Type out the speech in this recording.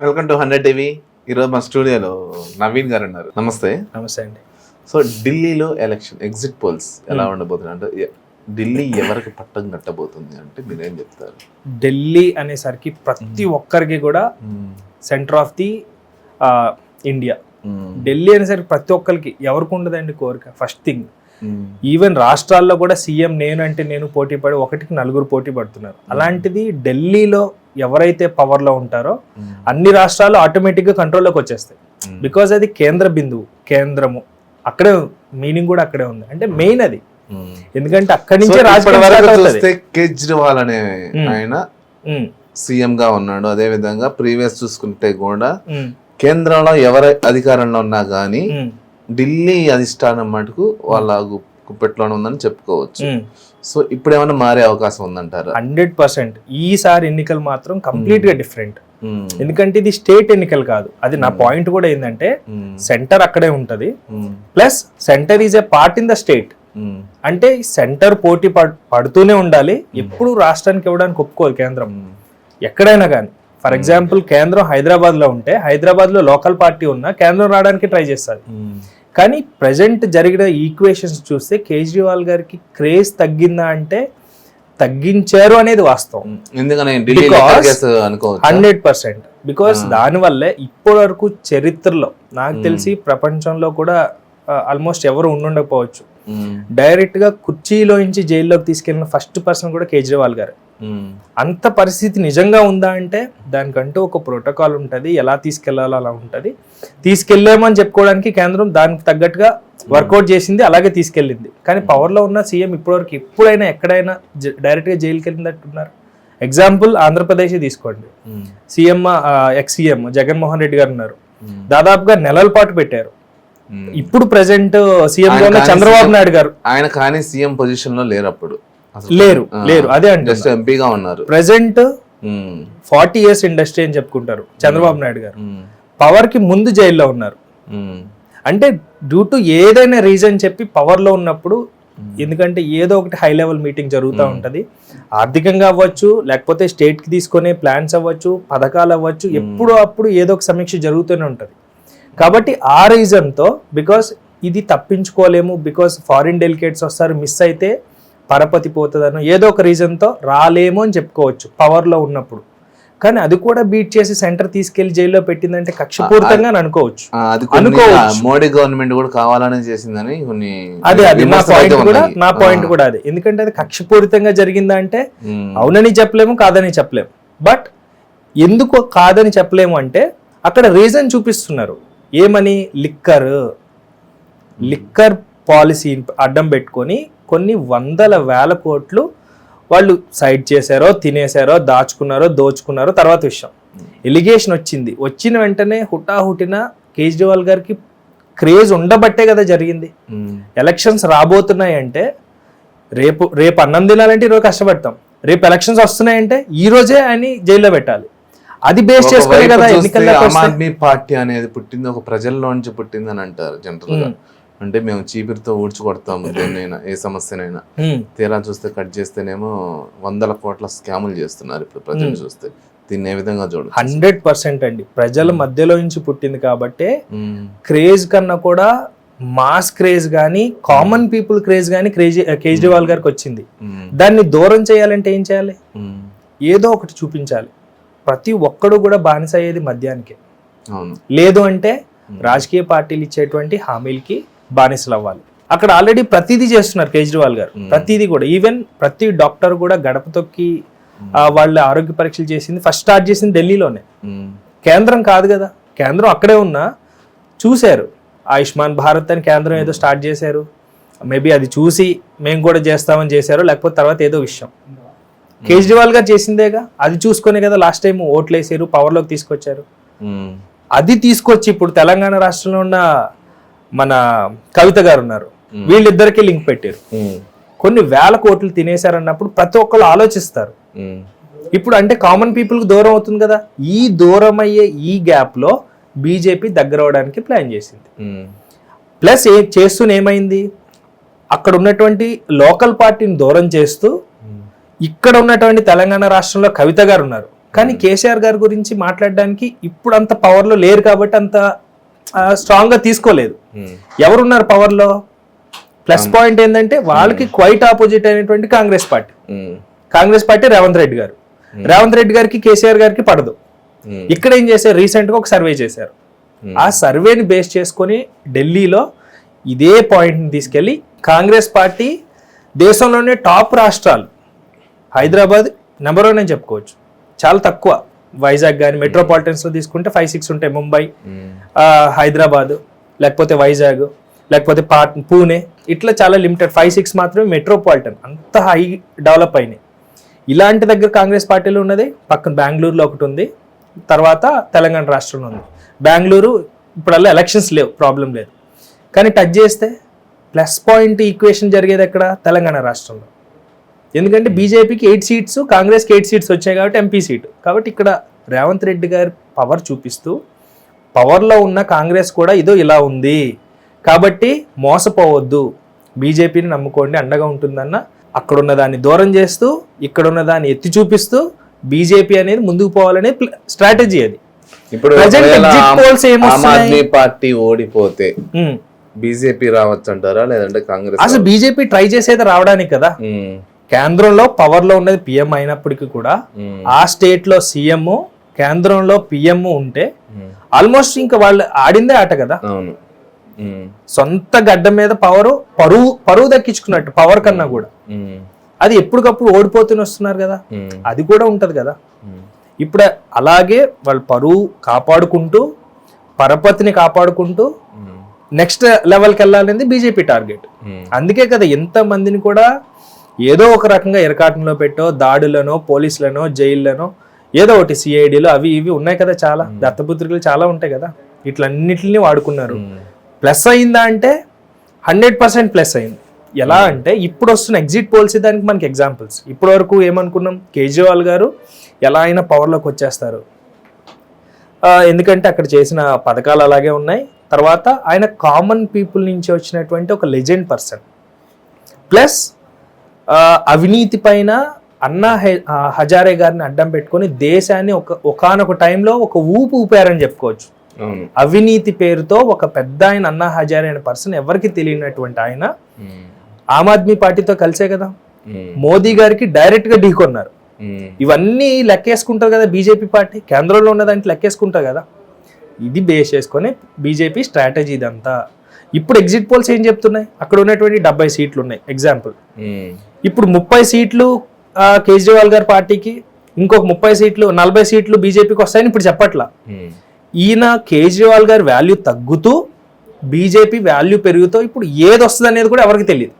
Welcome to hundred TV. ఈరోజు మా స్టూడియోలో నవీన్ గారు ఉన్నారు నమస్తే. నమస్తే అండి. సో ఢిల్లీలో ఎలక్షన్ ఎగ్జిట్ పోల్స్ ఎలా ఉండబోతుంది అంటే ఎ- ఢిల్లీ ఎవరికి పట్టం కట్టబోతుంది అంటే మీరేం చెప్తారు? ఢిల్లీ అనేసరికి ప్రతి ఒక్కరికి కూడా centre of the India Delhi అనేసరికి ప్రతి ఒక్కరికి ఎవరికి ఉండదండి కోరిక? ఫస్ట్ థింగ్ ఈవెన్ రాష్ట్రాల్లో కూడా సీఎం నేను అంటే నేను పోటీ పడి ఒకటికి నలుగురు పోటీ పడుతున్నారు. అలాంటిది ఢిల్లీలో ఎవరైతే పవర్లో ఉంటారో అన్ని రాష్ట్రాలు ఆటోమేటిక్గా కంట్రోల్లోకి వచ్చేస్తాయి. బికాజ్ అది కేంద్ర బిందువు కేంద్రము. అక్కడే మీనింగ్ కూడా అక్కడే ఉంది. అంటే మెయిన్ అది. ఎందుకంటే అక్కడి నుంచే రాజకీయం కేజ్రీవాల్ అనే. ఆయన సీఎం గా ఉన్నాడు. అదే విధంగా ప్రీవియస్ చూసుకుంటే కూడా కేంద్రంలో ఎవరి అధికారంలో ఉన్నా గానీ ఢిల్లీ అధిష్టానం మటుకు వాళ్ళ గుప్పెట్లోనే ఉందని చెప్పుకోవచ్చు. సో ఇప్పుడు ఏమైనా మారే అవకాశం ఉందంటారా? Hundred percent. ఈసారి ఎన్నికలు మాత్రం కంప్లీట్గా డిఫరెంట్. ఎందుకంటే ఇది స్టేట్ ఎన్నికలు కాదు. అది నా పాయింట్ కూడా ఏంటంటే. సెంటర్ అక్కడే ఉంటది. Plus centre is a part in the state. అంటే సెంటర్ పోటీ పడ్- పడుతూనే ఉండాలి. ఎప్పుడు రాష్ట్రానికి ఇవ్వడానికి ఒప్పుకోదు కేంద్రం. ఎక్కడైనా కానీ ఫర్ ఎగ్జాంపుల్ కేంద్రం హైదరాబాద్లో ఉంటే హైదరాబాద్లో లోకల్ పార్టీ ఉన్నా కేంద్రం రావడానికి ట్రై చేస్తుంది మ్మ్. కానీ ప్రజెంట్ జరిగిన ఈక్వేషన్స్ చూస్తే కేజ్రీవాల్ గారికి క్రేజ్ తగ్గిందా అంటే తగ్గించారు అనేది వాస్తవం. హండ్రెడ్ పర్సెంట్ బికాస్ దానివల్లే ఇప్పటి వరకు చరిత్రలో నాకు తెలిసి ప్రపంచంలో కూడా ఆల్మోస్ట్ ఎవరు ఉండుండకపోవచ్చు. డైరెక్ట్గా కుర్చీలోంచి జైల్లోకి తీసుకెళ్ళిన ఫస్ట్ పర్సన్ కూడా కేజ్రీవాల్ గారు. అంత పరిస్థితి నిజంగా ఉందా అంటే దానికంటూ ఒక ప్రోటోకాల్ ఉంటుంది ఎలా తీసుకెళ్ళాలో అలా ఉంటుంది. తీసుకెళ్ళామని చెప్పుకోవడానికి కేంద్రం దానికి తగ్గట్టుగా వర్కౌట్ చేసింది అలాగే తీసుకెళ్ళింది. కానీ పవర్లో ఉన్న సీఎం ఇప్పటివరకు ఎప్పుడైనా ఎక్కడైనా డైరెక్ట్గా జైలుకి వెళ్ళినట్టున్నారు ఎగ్జాంపుల్ ఆంధ్రప్రదేశ్ తీసుకోండి. CM ex CM Jaganmohan Reddy గారు ఉన్నారు. దాదాపుగా నెలల పాటు పెట్టారు. ఇప్పుడు ప్రెసెంట్ సీఎం ఉన్న ఆయన చంద్రబాబు నాయుడు గారు. ఆయన కానీ సీఎం పొజిషన్లో లేరు అప్పుడు. లేరు లేరు అదే అంటే జస్ట్ ఎంపీగా ఉన్నారు. ప్రెసెంట్. ఫార్టీ ఇయర్స్ ఇండస్ట్రీ అని చెప్పుకుంటారు చంద్రబాబు నాయుడు గారు. పవర్కి ముందు జైల్లో ఉన్నారు. అంటే డ్యూ టు ఏదైనా రీజన్ చెప్పి పవర్లో ఉన్నప్పుడు ఎందుకంటే ఏదో ఒకటి హై లెవెల్ మీటింగ్ జరుగుతూ ఉంటది. ఆర్థికంగా అవ్వచ్చు లేకపోతే స్టేట్కి తీసుకునే ప్లాన్స్ అవ్వచ్చు పథకాలు అవ్వచ్చు ఎప్పుడో అప్పుడు ఏదో ఒక సమీక్ష జరుగుతూనే ఉంటది. కాబట్టి ఆ reason తో బికాస్ ఇది తప్పించుకోలేము బికాస్ ఫారిన్ డెలికేట్స్ వస్తారు మిస్ అయితే పరపతి పోతుందనో ఏదో ఒక రీజన్తో రాలేము అని చెప్పుకోవచ్చు పవర్లో ఉన్నప్పుడు కానీ అది కూడా బీట్ చేసి సెంటర్ తీసుకెళ్ళి జైల్లో పెట్టిందంటే కక్షపూరితంగా అని అనుకోవచ్చు అనుకోవచ్చు. మోడీ గవర్నమెంట్ కూడా కావాలని చేసిందని కొన్ని అదే అది నా పాయింట్ కూడా. నా పాయింట్. కూడా అదే ఎందుకంటే అది కక్షపూరితంగా జరిగిందా అంటే. అవునని చెప్పలేము కాదని చెప్పలేము బట్ ఎందుకు కాదని చెప్పలేము అంటే అక్కడ రీజన్ చూపిస్తున్నారు ఏమని? లిక్కర్. లిక్కర్ పాలసీ అడ్డం పెట్టుకొని కొన్ని వందల వేల కోట్లు వాళ్ళు సైడ్ చేశారో తినేశారో దాచుకున్నారో దోచుకున్నారో తర్వాత విషయం. ఎలిగేషన్ వచ్చింది. వచ్చిన వెంటనే హుటాహుటిన కేజ్రీవాల్ గారికి క్రేజ్ ఉండబట్టే కదా జరిగింది. ఎలక్షన్స్ రాబోతున్నాయి అంటే రేపు రేపు అన్నం తినాలంటే ఈరోజు కష్టపడతాం. రేపు ఎలక్షన్స్ వస్తున్నాయంటే ఈ రోజే ఆయన జైల్లో పెట్టాలి. అది బేస్ చేసుకునే ఒకవైపు కదా ఆమ్. ఆద్మీ పార్టీ అనేది పుట్టింది ఒక ప్రజల్లోంచి పుట్టింది అని అంటారు జనరల్గా మ్మ్. అంటే మేము చీపిరితో ఊడ్చి కొడతాము దేన్నైనా ఏ సమస్యనైనా హ్మ్. తీరా చూస్తే కట్ చేస్తేనేమో వందల కోట్ల స్కాములు చేస్తున్నారు ఇప్పుడు ప్రజలు చూస్తే దీన్ని ఏ విధంగా చూడచ్చు హండ్రెడ్ పర్సెంట్ అండి ప్రజల మధ్యలో నుంచి పుట్టింది కాబట్టే. క్రేజ్ కన్నా కూడా మాస్ క్రేజ్ కానీ కామన్ పీపుల్ క్రేజ్ కానీ క్రేజ్ కేజ్రీవాల్ గారికి వచ్చింది. దాన్ని దూరం చేయాలంటే ఏం చేయాలి. ఏదో ఒకటి చూపించాలి ప్రతి ఒక్కడు కూడా బానిస అయ్యేది మద్యానికి. అవును. లేదు అంటే రాజకీయ పార్టీలు ఇచ్చేటువంటి హామీలకి బానిసలు అవ్వాలి అక్కడ ఆల్రెడీ ప్రతిదీ చేస్తున్నారు కేజ్రీవాల్ గారు. ప్రతిదీ కూడా. ఈవెన్ ప్రతి డాక్టర్ కూడా గడప తొక్కి వాళ్ళ ఆరోగ్య పరీక్షలు చేసింది ఫస్ట్ స్టార్ట్ చేసింది ఢిల్లీలోనే. కేంద్రం కాదు కదా. కేంద్రం అక్కడే ఉన్నా చూశారు. ఆయుష్మాన్ భారత్ అని కేంద్రం ఏదో స్టార్ట్ చేశారు. మేబీ అది చూసి మేము కూడా చేస్తామని చేశారు. లేకపోతే తర్వాత ఏదో విషయం. కేజ్రీవాల్ గారు చేసిందేగా అది చూసుకునే కదా లాస్ట్ టైం ఓట్లు వేసారు పవర్లోకి తీసుకొచ్చారు. అది తీసుకొచ్చి ఇప్పుడు తెలంగాణ రాష్ట్రంలో ఉన్న మన కవిత గారు ఉన్నారు వీళ్ళిద్దరికి లింక్ పెట్టారు. కొన్ని వేల కోట్లు తినేశారన్నప్పుడు ప్రతి ఒక్కళ్ళు ఆలోచిస్తారు. ఇప్పుడు అంటే కామన్ పీపుల్కి దూరం అవుతుంది కదా ఈ దూరం అయ్యే ఈ గ్యాప్లో బీజేపీ దగ్గర అవడానికి ప్లాన్ చేసింది. ప్లస్ ఏ చేస్తూనే ఏమైంది అక్కడ ఉన్నటువంటి లోకల్ పార్టీని దూరం చేస్తూ. ఇక్కడ ఉన్నటువంటి తెలంగాణ రాష్ట్రంలో కవిత గారు ఉన్నారు. కానీ కేసీఆర్ గారి గురించి మాట్లాడడానికి ఇప్పుడు అంత పవర్లో లేరు కాబట్టి అంత స్ట్రాంగ్గా తీసుకోలేదు. ఎవరున్నారు పవర్లో ప్లస్ పాయింట్ ఏంటంటే వాళ్ళకి క్వైట్ ఆపోజిట్ అయినటువంటి కాంగ్రెస్ పార్టీ. కాంగ్రెస్ పార్టీ రేవంత్ రెడ్డి గారు. రేవంత్ రెడ్డి గారికి కేసీఆర్ గారికి పడదు. ఇక్కడ ఏం చేశారు? రీసెంట్గా ఒక సర్వే చేశారు. ఆ సర్వేని బేస్ చేసుకొని ఢిల్లీలో ఇదే పాయింట్ని తీసుకెళ్ళి కాంగ్రెస్ పార్టీ దేశంలోనే టాప్ రాష్ట్రాలు. హైదరాబాద్ నెంబర్ వన్ అని చెప్పుకోవచ్చు. చాలా తక్కువ. వైజాగ్ కానీ మెట్రోపాలిటన్స్లో తీసుకుంటే ఫైవ్ సిక్స్ ఉంటాయి. ముంబై హైదరాబాద్ లేకపోతే వైజాగ్ లేకపోతే పాట్ పూణే. ఇట్లా చాలా లిమిటెడ్ ఫైవ్ సిక్స్ మాత్రమే మెట్రోపాలిటన్ అంత హై డెవలప్ అయినాయి. ఇలాంటి దగ్గర కాంగ్రెస్ పార్టీలో ఉన్నది. పక్కన బెంగళూరులో ఒకటి ఉంది. తర్వాత తెలంగాణ రాష్ట్రంలో ఉంది. బెంగళూరు ఇప్పుడల్లా ఎలక్షన్స్ లేవు. ప్రాబ్లం లేదు. కానీ టచ్ చేస్తే ప్లస్ పాయింట్ ఈక్వేషన్ జరిగేది ఎక్కడ? తెలంగాణ రాష్ట్రంలో. ఎందుకంటే బీజేపీకి ఎయిట్ సీట్స్ కాంగ్రెస్కి ఎయిట్ సీట్స్ వచ్చాయి కాబట్టి ఎంపీ సీట్. కాబట్టి ఇక్కడ రేవంత్ రెడ్డి గారి పవర్ చూపిస్తూ పవర్లో ఉన్న కాంగ్రెస్ కూడా ఇదో ఇలా ఉంది. కాబట్టి మోసపోవద్దు. బీజేపీని నమ్ముకోండి అండగా ఉంటుందన్న అక్కడ ఉన్న దాన్ని దూరం చేస్తూ ఇక్కడ ఉన్న దాన్ని ఎత్తి చూపిస్తూ బీజేపీ అనేది ముందుకు పోవాలనే స్ట్రాటజీ అది. ఇప్పుడు ఆమ్-? ఆద్మీ పార్టీ ఓడిపోతే. బీజేపీ రావచ్చు అంటారా లేదంటే కాంగ్రెస్ అసలు బీజేపీ ట్రై చేసేది రావడానికి కదా. కేంద్రంలో పవర్లో ఉన్నది పిఎం అయినప్పటికీ కూడా ఆ స్టేట్లో సీఎం కేంద్రంలో పిఎం ఉంటే ఆల్మోస్ట్ ఇంకా వాళ్ళు ఆడిందే ఆట కదా. సొంత గడ్డ మీద పవర్ పరువు పరువు దక్కించుకున్నట్టు పవర్ కన్నా కూడా. అది ఎప్పటికప్పుడు ఓడిపోతూనే వస్తున్నారు కదా. అది కూడా ఉంటది కదా. ఇప్పుడు అలాగే వాళ్ళు పరువు కాపాడుకుంటూ పరపతిని కాపాడుకుంటూ నెక్స్ట్ లెవెల్కి వెళ్ళాలనేది బీజేపీ టార్గెట్ అందుకే కదా ఎంత మందిని కూడా ఏదో ఒక రకంగా ఎరకాటంలో పెట్టో దాడులనో పోలీసులనో జైళ్ళనో ఏదో ఒకటి సిఐడిలో అవి ఇవి ఉన్నాయి కదా చాలా. దత్తపుత్రికలు చాలా ఉంటాయి కదా. ఇట్లన్నిటిని వాడుకున్నారు. ప్లస్ అయిందా అంటే హండ్రెడ్ పర్సెంట్ ప్లస్ అయింది. ఎలా అంటే ఇప్పుడు వస్తున్న ఎగ్జిట్ పోల్స్ దానికి మనకి ఎగ్జాంపుల్స్. ఇప్పటి వరకు ఏమనుకున్నాం? కేజ్రీవాల్ గారు ఎలా అయినా పవర్లోకి వచ్చేస్తారు. ఎందుకంటే అక్కడ చేసిన పథకాలు అలాగే ఉన్నాయి. తర్వాత ఆయన కామన్ పీపుల్ నుంచి వచ్చినటువంటి ఒక లెజెండ్ పర్సన్. ప్లస్ అవినీతి పైన అన్నా హజారే గారిని అడ్డం పెట్టుకొని దేశాన్ని ఒక ఒకానొక టైంలో ఒక ఊపు ఊపారని చెప్పుకోవచ్చు. అవును. అవినీతి పేరుతో ఒక పెద్ద ఆయన అన్నా హజారే అనే పర్సన్ ఎవరికి తెలియనటువంటి ఆయన ఆమ్ ఆద్మీ పార్టీతో కలిసే కదా. మోదీ గారికి డైరెక్ట్గా ఢీకొన్నారు ఇవన్నీ లెక్కేసుకుంటారు కదా బీజేపీ పార్టీ. కేంద్రంలో ఉన్న దాంట్లో లెక్కేసుకుంటారు కదా. ఇది బేస్ చేసుకొని బీజేపీ స్ట్రాటజీ ఇదంతా ఇప్పుడు ఎగ్జిట్ పోల్స్ ఏం చెప్తున్నాయి? అక్కడ ఉన్నటువంటి డెబ్బై సీట్లు ఉన్నాయి. ఎగ్జాంపుల్ ఇప్పుడు ముప్పై సీట్లు కేజ్రీవాల్ గారి పార్టీకి ఇంకొక ముప్పై సీట్లు నలభై సీట్లు బీజేపీకి వస్తాయని ఇప్పుడు చెప్పట్లా. ఈయన కేజ్రీవాల్ గారి వాల్యూ తగ్గుతూ బీజేపీ వాల్యూ పెరుగుతూ ఇప్పుడు ఏది వస్తుంది అనేది కూడా ఎవరికి తెలియదు.